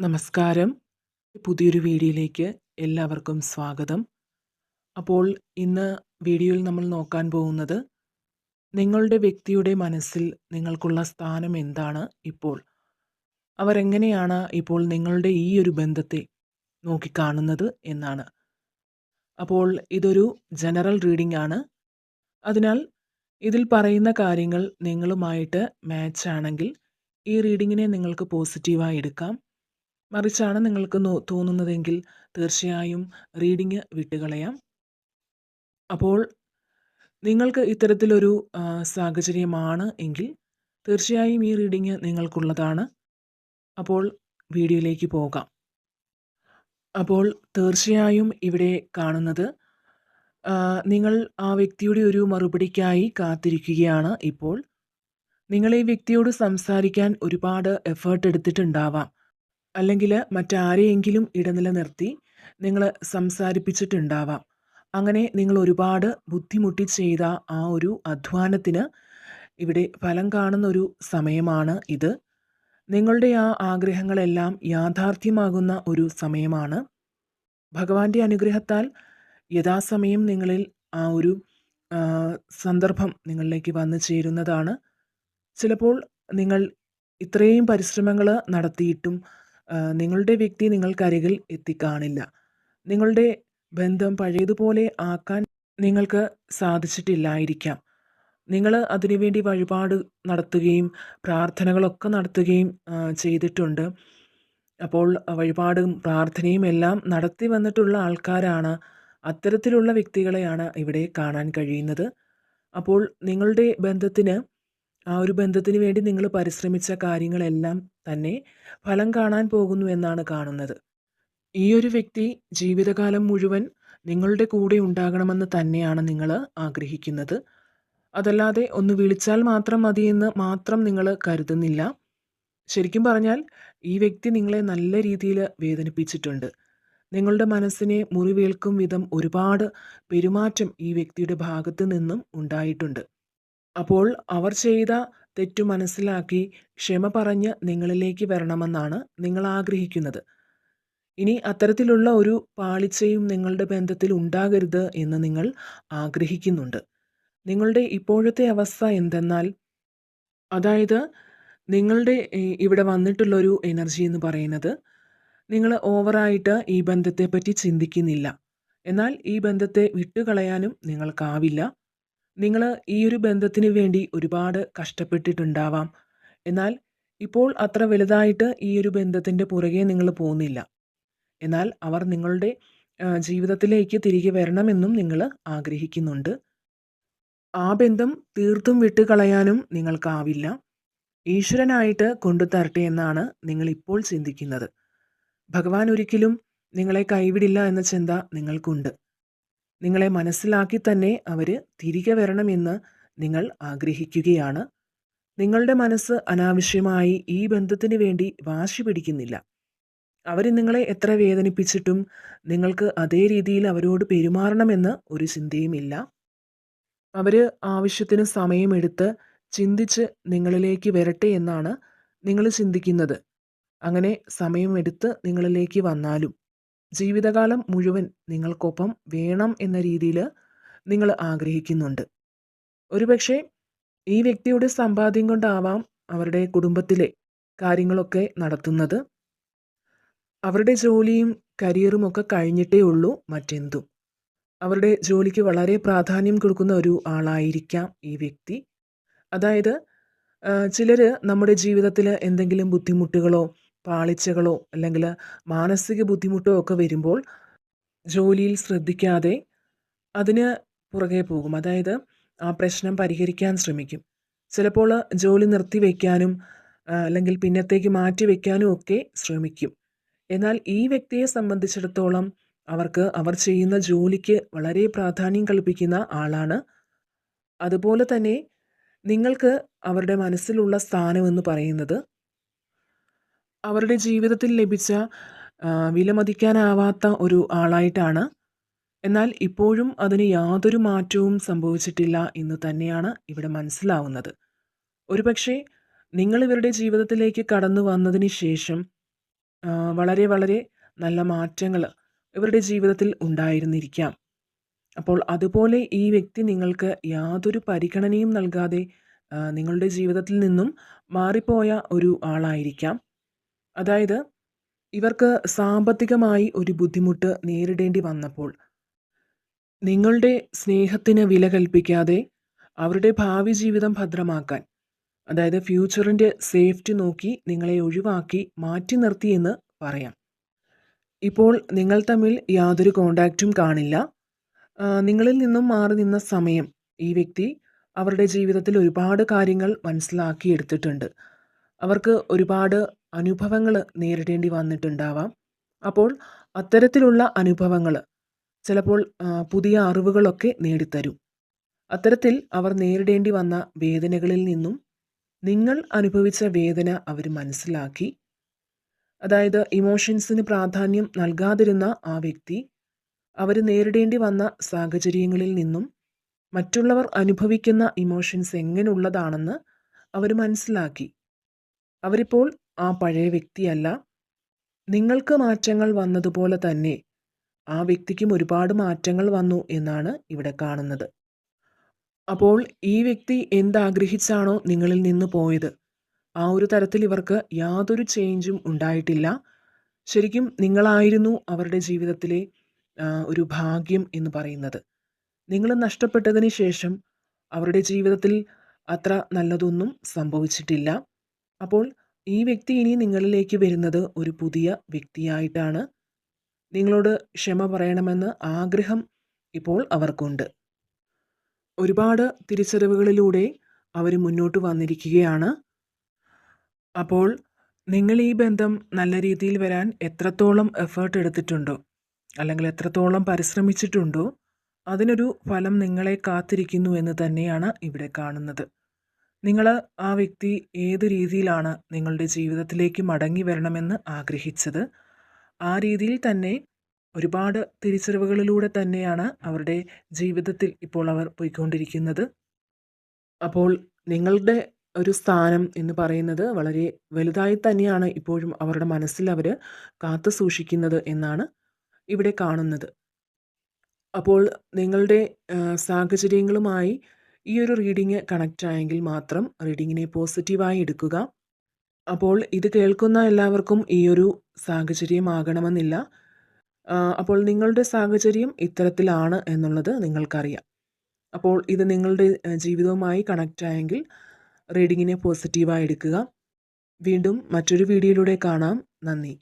നമസ്കാരം. പുതിയൊരു വീഡിയോയിലേക്ക് എല്ലാവർക്കും സ്വാഗതം. അപ്പോൾ ഇന്ന് വീഡിയോയിൽ നമ്മൾ നോക്കാൻ പോകുന്നത് നിങ്ങളുടെ വ്യക്തിയുടെ മനസ്സിൽ നിങ്ങൾക്കുള്ള സ്ഥാനം എന്താണ് ഇപ്പോൾ? അവർ എങ്ങനെയാണ് ഇപ്പോൾ നിങ്ങളുടെ ഈ ഒരു ബന്ധത്തെ നോക്കിക്കാണുന്നത് എന്നാണ്. അപ്പോൾ ഇതൊരു ജനറൽ റീഡിംഗ് ആണ്. അതിനാൽ ഇതിൽ പറയുന്ന കാര്യങ്ങൾ നിങ്ങളുമായിട്ട് മാച്ച് ആണെങ്കിൽ ഈ റീഡിങ്ങിനെ നിങ്ങൾക്ക് പോസിറ്റീവായി എടുക്കാം. മറിച്ചാണ് നിങ്ങൾക്ക് തോന്നുന്നതെങ്കിൽ തീർച്ചയായും റീഡിങ് വിട്ടുകളയാം. അപ്പോൾ നിങ്ങൾക്ക് ഇത്തരത്തിലൊരു സാഹചര്യമാണ് എങ്കിൽ തീർച്ചയായും ഈ റീഡിങ് നിങ്ങൾക്കുള്ളതാണ്. അപ്പോൾ വീഡിയോയിലേക്ക് പോകാം. അപ്പോൾ തീർച്ചയായും ഇവിടെ കാണുന്നത് നിങ്ങൾ ആ വ്യക്തിയുടെ ഒരു മറുപടിക്കായി കാത്തിരിക്കുകയാണ് ഇപ്പോൾ. നിങ്ങൾ ഈ വ്യക്തിയോട് സംസാരിക്കാൻ ഒരുപാട് എഫേർട്ട് എടുത്തിട്ടുണ്ടാവാം. അല്ലെങ്കിൽ മറ്റാരെയെങ്കിലും ഇടനിലനിർത്തി നിങ്ങൾ സംസാരിപ്പിച്ചിട്ടുണ്ടാവാം. അങ്ങനെ നിങ്ങൾ ഒരുപാട് ബുദ്ധിമുട്ടി ചെയ്ത ആ ഒരു അധ്വാനത്തിന് ഇവിടെ ഫലം കാണുന്നൊരു സമയമാണ് ഇത്. നിങ്ങളുടെ ആ ആഗ്രഹങ്ങളെല്ലാം യാഥാർത്ഥ്യമാകുന്ന ഒരു സമയമാണ്. ഭഗവാന്റെ അനുഗ്രഹത്താൽ യഥാസമയം നിങ്ങളിൽ ആ ഒരു സന്ദർഭം നിങ്ങളിലേക്ക് വന്നു ചേരുന്നതാണ്. ചിലപ്പോൾ നിങ്ങൾ ഇത്രയും പരിശ്രമങ്ങൾ നടത്തിയിട്ടും നിങ്ങളുടെ വ്യക്തി നിങ്ങൾക്കരികിൽ എത്തിക്കാണില്ല. നിങ്ങളുടെ ബന്ധം പഴയതുപോലെ ആക്കാൻ നിങ്ങൾക്ക് സാധിച്ചിട്ടില്ലായിരിക്കാം. നിങ്ങൾ അതിനുവേണ്ടി വഴിപാട് നടത്തുകയും പ്രാർത്ഥനകളൊക്കെ നടത്തുകയും ചെയ്തിട്ടുണ്ട്. അപ്പോൾ വഴിപാടും പ്രാർത്ഥനയും എല്ലാം നടത്തി വന്നിട്ടുള്ള ആൾക്കാരാണ്. അത്തരത്തിലുള്ള വ്യക്തികളെയാണ് ഇവിടെ കാണാൻ കഴിയുന്നത്. അപ്പോൾ നിങ്ങളുടെ ബന്ധത്തിന് ആ ഒരു ബന്ധത്തിന് വേണ്ടി നിങ്ങൾ പരിശ്രമിച്ച കാര്യങ്ങളെല്ലാം തന്നെ ഫലം കാണാൻ പോകുന്നു എന്നാണ് കാണുന്നത്. ഈ ഒരു വ്യക്തി ജീവിതകാലം മുഴുവൻ നിങ്ങളുടെ കൂടെ ഉണ്ടാകണമെന്ന് തന്നെയാണ് നിങ്ങൾ ആഗ്രഹിക്കുന്നത്. അതല്ലാതെ ഒന്ന് വിളിച്ചാൽ മാത്രം മതിയെന്ന് മാത്രം നിങ്ങൾ കരുതുന്നില്ല. ശരിക്കും പറഞ്ഞാൽ ഈ വ്യക്തി നിങ്ങളെ നല്ല രീതിയിൽ വേദനിപ്പിച്ചിട്ടുണ്ട്. നിങ്ങളുടെ മനസ്സിനെ മുറിവേൽക്കും വിധം ഒരുപാട് പെരുമാറ്റം ഈ വ്യക്തിയുടെ ഭാഗത്ത് നിന്നും ഉണ്ടായിട്ടുണ്ട്. അപ്പോൾ അവർ ചെയ്ത തെറ്റു മനസ്സിലാക്കി ക്ഷമ പറഞ്ഞ് നിങ്ങളിലേക്ക് വരണമെന്നാണ് നിങ്ങൾ ആഗ്രഹിക്കുന്നത്. ഇനി അത്തരത്തിലുള്ള ഒരു പാളിച്ചയും നിങ്ങളുടെ ബന്ധത്തിൽ ഉണ്ടാകരുത് എന്ന് നിങ്ങൾ ആഗ്രഹിക്കുന്നുണ്ട്. നിങ്ങളുടെ ഇപ്പോഴത്തെ അവസ്ഥ എന്തെന്നാൽ അതായത് നിങ്ങളുടെ ഇവിടെ വന്നിട്ടുള്ളൊരു എനർജി എന്ന് പറയുന്നത് നിങ്ങൾ ഓവറായിട്ട് ഈ ബന്ധത്തെപ്പറ്റി ചിന്തിക്കുന്നില്ല. എന്നാൽ ഈ ബന്ധത്തെ വിട്ടുകളയാനും നിങ്ങൾക്കാവില്ല. നിങ്ങൾ ഈ ഒരു ബന്ധത്തിന് വേണ്ടി ഒരുപാട് കഷ്ടപ്പെട്ടിട്ടുണ്ടാവാം. എന്നാൽ ഇപ്പോൾ അത്ര വലുതായിട്ട് ഈ ഒരു ബന്ധത്തിന്റെ പുറകെ നിങ്ങൾ പോകുന്നില്ല. എന്നാൽ അവർ നിങ്ങളുടെ ജീവിതത്തിലേക്ക് തിരികെ വരണമെന്നും നിങ്ങൾ ആഗ്രഹിക്കുന്നുണ്ട്. ആ ബന്ധം തീർത്തും വിട്ടുകളയാനും നിങ്ങൾക്കാവില്ല. ഈശ്വരനായിട്ട് കൊണ്ടുതരട്ടെ എന്നാണ് നിങ്ങൾ ഇപ്പോൾ ചിന്തിക്കുന്നത്. ഭഗവാൻ ഒരിക്കലും നിങ്ങളെ കൈവിടില്ല എന്ന ചിന്ത നിങ്ങൾക്കുണ്ട്. നിങ്ങളെ മനസ്സിലാക്കി തന്നെ അവർ തിരികെ വരണമെന്ന് നിങ്ങൾ ആഗ്രഹിക്കുകയാണ്. നിങ്ങളുടെ മനസ്സ് അനാവശ്യമായി ഈ ബന്ധത്തിന് വേണ്ടി വാശി പിടിക്കുന്നില്ല. അവർ നിങ്ങളെ എത്ര വേദനിപ്പിച്ചിട്ടും നിങ്ങൾക്ക് അതേ രീതിയിൽ അവരോട് പെരുമാറണമെന്ന് ഒരു ചിന്തയുമില്ല. അവർ ആവശ്യത്തിന് സമയമെടുത്ത് ചിന്തിച്ച് നിങ്ങളിലേക്ക് വരട്ടെ എന്നാണ് നിങ്ങൾ ചിന്തിക്കുന്നത്. അങ്ങനെ സമയമെടുത്ത് നിങ്ങളിലേക്ക് വന്നാലും ജീവിതകാലം മുഴുവൻ നിങ്ങൾക്കൊപ്പം വേണം എന്ന രീതിയിൽ നിങ്ങൾ ആഗ്രഹിക്കുന്നുണ്ട്. ഒരുപക്ഷെ ഈ വ്യക്തിയുടെ സമ്പാദ്യം കൊണ്ടാവാം അവരുടെ കുടുംബത്തിലെ കാര്യങ്ങളൊക്കെ നടത്തുന്നത്. അവരുടെ ജോലിയും കരിയറും ഒക്കെ കഴിഞ്ഞിട്ടേ ഉള്ളൂ മറ്റെന്തും. അവരുടെ ജോലിക്ക് വളരെ പ്രാധാന്യം കൊടുക്കുന്ന ഒരു ആളായിരിക്കാം ഈ വ്യക്തി. അതായത് ചിലർ നമ്മുടെ ജീവിതത്തിൽ എന്തെങ്കിലും ബുദ്ധിമുട്ടുകളോ പാളിച്ചകളോ അല്ലെങ്കിൽ മാനസിക ബുദ്ധിമുട്ടോ ഒക്കെ വരുമ്പോൾ ജോലിയിൽ ശ്രദ്ധിക്കാതെ അതിന് പുറകെ പോകും. അതായത് ആ പ്രശ്നം പരിഹരിക്കാൻ ശ്രമിക്കും. ചിലപ്പോൾ ജോലി നിർത്തിവെക്കാനും അല്ലെങ്കിൽ പിന്നത്തേക്ക് മാറ്റിവെക്കാനും ഒക്കെ ശ്രമിക്കും. എന്നാൽ ഈ വ്യക്തിയെ സംബന്ധിച്ചിടത്തോളം അവർക്ക് അവർ ചെയ്യുന്ന ജോലിക്ക് വളരെ പ്രാധാന്യം കൽപ്പിക്കുന്ന ആളാണ്. അതുപോലെ തന്നെ നിങ്ങൾക്ക് അവരുടെ മനസ്സിലുള്ള സ്ഥാനം എന്ന് പറയുന്നത് അവരുടെ ജീവിതത്തിൽ ലഭിച്ച വിലമതിക്കാനാവാത്ത ഒരു ആളായിട്ടാണ്. എന്നാൽ ഇപ്പോഴും അതിന് യാതൊരു മാറ്റവും സംഭവിച്ചിട്ടില്ല എന്ന് തന്നെയാണ് ഇവിടെ മനസ്സിലാവുന്നത്. ഒരുപക്ഷേ നിങ്ങൾ ഇവരുടെ ജീവിതത്തിലേക്ക് കടന്നു വന്നതിന് ശേഷം വളരെ വളരെ നല്ല മാറ്റങ്ങൾ ഇവരുടെ ജീവിതത്തിൽ ഉണ്ടായിരുന്നിരിക്കാം അപ്പോൾ അതുപോലെ ഈ വ്യക്തി നിങ്ങൾക്ക് യാതൊരു പരിഗണനയും നൽകാതെ നിങ്ങളുടെ ജീവിതത്തിൽ നിന്നും മാറിപ്പോയ ഒരു ആളായിരിക്കാം അതായത് ഇവർക്ക് സാമ്പത്തികമായി ഒരു ബുദ്ധിമുട്ട് നേരിടേണ്ടി വന്നപ്പോൾ നിങ്ങളുടെ സ്നേഹത്തിന് വില കൽപ്പിക്കാതെ അവരുടെ ഭാവി ജീവിതം ഭദ്രമാക്കാൻ അതായത് ഫ്യൂച്ചറിന്റെ സേഫ്റ്റി നോക്കി നിങ്ങളെ ഒഴിവാക്കി മാറ്റി നിർത്തിയെന്ന് പറയാം. ഇപ്പോൾ നിങ്ങൾ തമ്മിൽ യാതൊരു കോണ്ടാക്റ്റും കാണില്ല. നിങ്ങളിൽ നിന്നും മാറി നിന്ന സമയം ഈ വ്യക്തി അവരുടെ ജീവിതത്തിൽ ഒരുപാട് കാര്യങ്ങൾ മനസ്സിലാക്കിയെടുത്തിട്ടുണ്ട്. അവർക്ക് ഒരുപാട് അനുഭവങ്ങൾ നേരിടേണ്ടി വന്നിട്ടുണ്ടാവാം. അപ്പോൾ അത്തരത്തിലുള്ള അനുഭവങ്ങൾ ചിലപ്പോൾ പുതിയ അറിവുകളൊക്കെ നേടിത്തരും. അത്തരത്തിൽ അവർ നേരിടേണ്ടി വന്ന വേദനകളിൽ നിന്നും നിങ്ങൾ അനുഭവിച്ച വേദന അവർ മനസ്സിലാക്കി. അതായത് ഇമോഷൻസിന് പ്രാധാന്യം നൽകാതിരുന്ന ആ വ്യക്തി അവർ നേരിടേണ്ടി വന്ന സാഹചര്യങ്ങളിൽ നിന്നും മറ്റുള്ളവർ അനുഭവിക്കുന്ന ഇമോഷൻസ് എങ്ങനെയുള്ളതാണെന്ന് അവർ മനസ്സിലാക്കി. അവരിപ്പോൾ ആ പഴയ വ്യക്തിയല്ല. നിങ്ങൾക്ക് മാറ്റങ്ങൾ വന്നതുപോലെ തന്നെ ആ വ്യക്തിക്കും ഒരുപാട് മാറ്റങ്ങൾ വന്നു എന്നാണ് ഇവിടെ കാണുന്നത്. അപ്പോൾ ഈ വ്യക്തി എന്താഗ്രഹിച്ചാണോ നിങ്ങളിൽ നിന്ന് പോയത്? ആ ഒരു തരത്തിൽ ഇവർക്ക് യാതൊരു ചേഞ്ചും ഉണ്ടായിട്ടില്ല. ശരിക്കും നിങ്ങളായിരുന്നു അവരുടെ ജീവിതത്തിലെ ഒരു ഭാഗ്യം എന്ന് പറയുന്നത്. നിങ്ങൾ നഷ്ടപ്പെട്ടതിന് ശേഷം അവരുടെ ജീവിതത്തിൽ അത്ര നല്ലതൊന്നും സംഭവിച്ചിട്ടില്ല. അപ്പോൾ ഈ വ്യക്തി ഇനി നിങ്ങളിലേക്ക് വരുന്നത് ഒരു പുതിയ വ്യക്തിയായിട്ടാണ്. നിങ്ങളോട് ക്ഷമ പറയണമെന്ന് ആഗ്രഹം ഇപ്പോൾ അവർക്കുണ്ട്. ഒരുപാട് തിരിച്ചറിവുകളിലൂടെ അവർ മുന്നോട്ട് വന്നിരിക്കുകയാണ്. അപ്പോൾ നിങ്ങൾ ഈ ബന്ധം നല്ല രീതിയിൽ വരാൻ എത്രത്തോളം എഫേർട്ട് എടുത്തിട്ടുണ്ടോ അല്ലെങ്കിൽ എത്രത്തോളം പരിശ്രമിച്ചിട്ടുണ്ടോ അതിനൊരു ഫലം നിങ്ങളെ കാത്തിരിക്കുന്നു എന്ന് തന്നെയാണ് ഇവിടെ കാണുന്നത്. നിങ്ങൾ ആ വ്യക്തി ഏത് രീതിയിലാണ് നിങ്ങളുടെ ജീവിതത്തിലേക്ക് മടങ്ങി വരണമെന്ന് ആഗ്രഹിച്ചത്? ആ രീതിയിൽ തന്നെ ഒരുപാട് തിരിച്ചറിവുകളിലൂടെ തന്നെയാണ് അവരുടെ ജീവിതത്തിൽ ഇപ്പോൾ അവർ പോയിക്കൊണ്ടിരിക്കുന്നത്. അപ്പോൾ നിങ്ങളുടെ ഒരു സ്ഥാനം എന്ന് പറയുന്നത് വളരെ വലുതായി തന്നെയാണ് ഇപ്പോഴും അവരുടെ മനസ്സിൽ അവർ കാത്തു സൂക്ഷിക്കുന്നത് എന്നാണ് ഇവിടെ കാണുന്നത്. അപ്പോൾ നിങ്ങളുടെ സാഹചര്യങ്ങളുമായി ഈ ഒരു റീഡിങ് കണക്റ്റ് ആയെങ്കിൽ മാത്രം റീഡിങ്ങിനെ പോസിറ്റീവായി എടുക്കുക. അപ്പോൾ ഇത് കേൾക്കുന്ന എല്ലാവർക്കും ഈ ഒരു സാഹചര്യമാകണമെന്നില്ല അപ്പോൾ നിങ്ങളുടെ സാഹചര്യം ഇത്തരത്തിലാണ് എന്നുള്ളത് നിങ്ങൾക്കറിയാം. അപ്പോൾ ഇത് നിങ്ങളുടെ ജീവിതവുമായി കണക്റ്റ് ആയെങ്കിൽ റീഡിങ്ങിനെ പോസിറ്റീവായി എടുക്കുക. വീണ്ടും മറ്റൊരു വീഡിയോയിലൂടെ കാണാം. നന്ദി.